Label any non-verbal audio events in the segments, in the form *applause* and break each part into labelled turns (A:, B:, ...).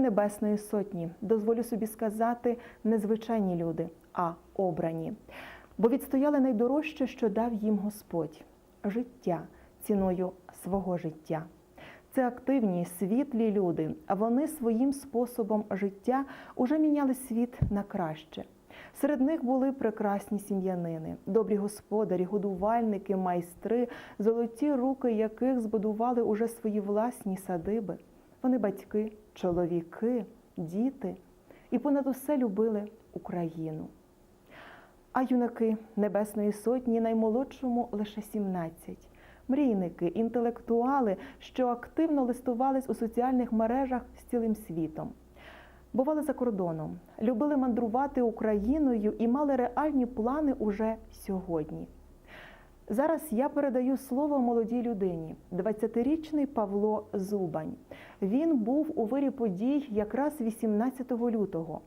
A: Небесної Сотні, дозволю собі сказати, незвичайні люди, а обрані, бо відстояли найдорожче, що дав їм Господь життя ціною свого життя. Це активні, світлі люди, а вони своїм способом життя уже міняли світ на краще. Серед них були прекрасні сім'янини, добрі господарі, годувальники, майстри, золоті руки яких збудували уже свої власні садиби. Вони батьки, чоловіки, діти і понад усе любили Україну. А юнаки Небесної Сотні наймолодшому лише 17. Мрійники, інтелектуали, що активно листувались у соціальних мережах з цілим світом. Бували за кордоном, любили мандрувати Україною і мали реальні плани уже сьогодні. Зараз я передаю слово молодій людині, 20-річний Павло Зубань. Він був у вирі подій якраз 18 лютого.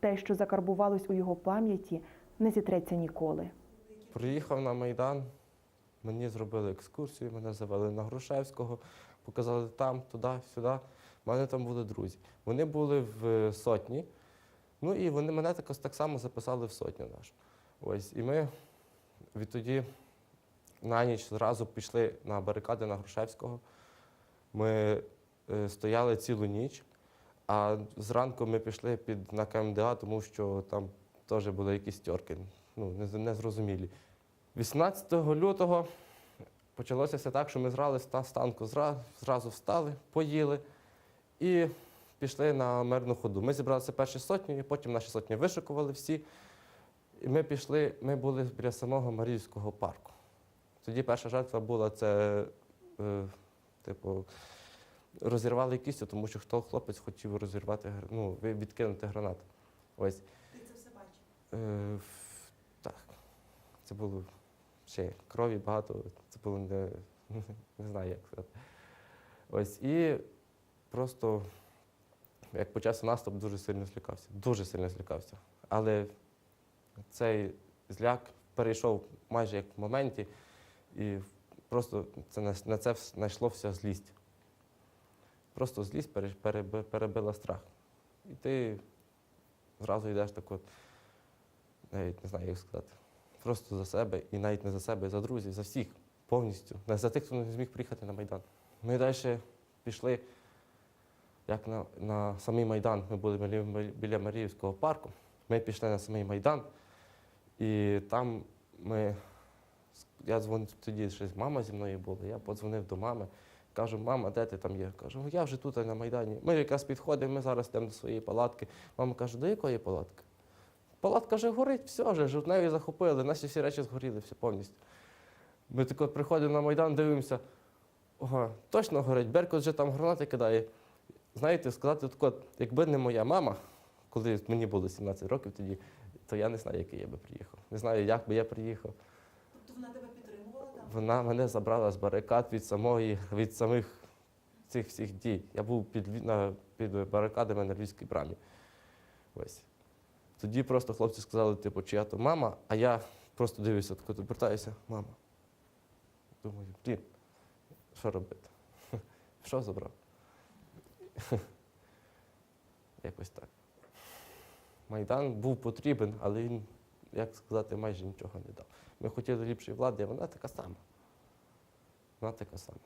A: Те, що закарбувалось у його пам'яті, не зітреться ніколи.
B: Приїхав на Майдан, мені зробили екскурсію, мене завели на Грушевського, показали там, туди, сюди. У мене там були друзі. Вони були в сотні, ну і вони мене також так само записали в сотню нашу. Ось, і ми відтоді на ніч зразу пішли на барикади на Грушевського. Ми е, стояли цілу ніч, а зранку ми пішли під, на КМДА, тому що там теж були якісь тьорки, ну, незрозумілі. 18 лютого почалося все так, що ми зрали з та- танку, зразу встали, поїли і пішли на мирну ходу. Ми зібралися перші сотні, потім наші сотні вишикували всі. І ми пішли, ми були біля самого Маріївського парку. Тоді перша жертва була це, е, типу, розірвали кістю, тому що хто хлопець хотів розірвати, ну, відкинути гранату. Ось.
C: Ти це все бачив?
B: Е, так. Це було ще крові багато, це було не, *laughs* не знаю, як сказати. Ось. І просто, як почався наступ, дуже сильно злякався. Дуже сильно злякався. Але цей зляк перейшов майже як в моменті, і просто це, на- це знайшло вся злість. Просто злість пере- переби- перебила страх. І ти зразу йдеш так от, навіть не знаю, як сказати. Просто за себе, і навіть не за себе, за друзів, за всіх повністю. Не за тих, хто не зміг приїхати на Майдан. Ми далі пішли, як на, на самий Майдан. Ми були біля Маріївського парку. Ми пішли на самий Майдан, і там ми. Я дзвонив тоді, ще мама зі мною була. Я подзвонив до мами. Кажу, мама, де ти там є? Кажу, я вже тут на Майдані. Ми якраз підходимо, ми зараз йдемо до своєї палатки. Мама каже, до якої палатки? Палатка вже горить, все вже, жовтневі захопили, наші всі речі згоріли, все повністю. Ми тако приходимо на Майдан, дивимося, ага, точно горить, Беркут вже там гранати кидає. Знаєте, сказати тако, якби не моя мама, коли мені було 17 років тоді, то я не знаю, який я би приїхав. Не знаю, як би я приїхав.
C: Вона тебе підтримувала там?
B: Вона мене забрала з барикад від самої, від самих цих всіх дій. Я був під, на, під барикадами на Львівській брамі. Ось. Тоді просто хлопці сказали, типу, чия то мама, а я просто дивлюся, так обертаюся, мама. Думаю, блін, що робити? *laughs* Що забрав? *laughs* Якось так. Майдан був потрібен, але він, як сказати, майже нічого не дав. Ми хотіли ліпшої влади, а вона така сама. Вона така сама.